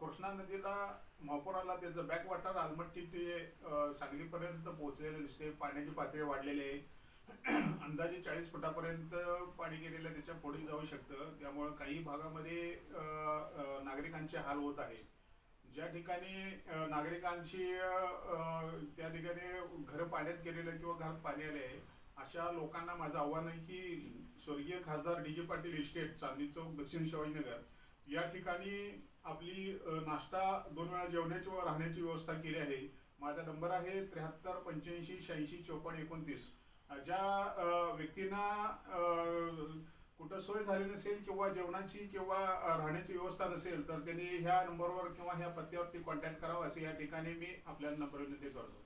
कृष्णा नदीला महापुराला त्याचं बॅकवॉटर आलमट्टी ते सांगलीपर्यंत पोहोचलेलं दिसते पाण्याची पातळी वाढलेली आहे. अंदाजे चाळीस फुटापर्यंत पाणी गेलेलं त्याच्या पुढे जाऊ शकतं. त्यामुळं काही भागामध्ये नागरिकांचे हाल होत आहे. ज्या ठिकाणी नागरिकांची त्या ठिकाणी घरं पाण्यात गेलेलं किंवा घरात पाणी आले आहे अशा लोकांना माझं आव्हान आहे की स्वर्गीय खासदार डी जे पाटील इस्टेट चांदी चौक दक्षिण शिवाजीनगर या ठिकाणी आपली नाश्ता दोन वेळा जेवणाची व राहण्याची व्यवस्था केली आहे. माझा नंबर आहे त्र्याहत्तर पंच्याऐंशी शहाऐंशी चौपन्न एकोणतीस. ज्या व्यक्तींना कुठं सोय झाली नसेल किंवा जेवणाची किंवा राहण्याची व्यवस्था नसेल तर त्यांनी ह्या नंबरवर किंवा ह्या पत्त्यावरती कॉन्टॅक्ट करावा असे या ठिकाणी मी आपल्याला नंबर विनंती करतो.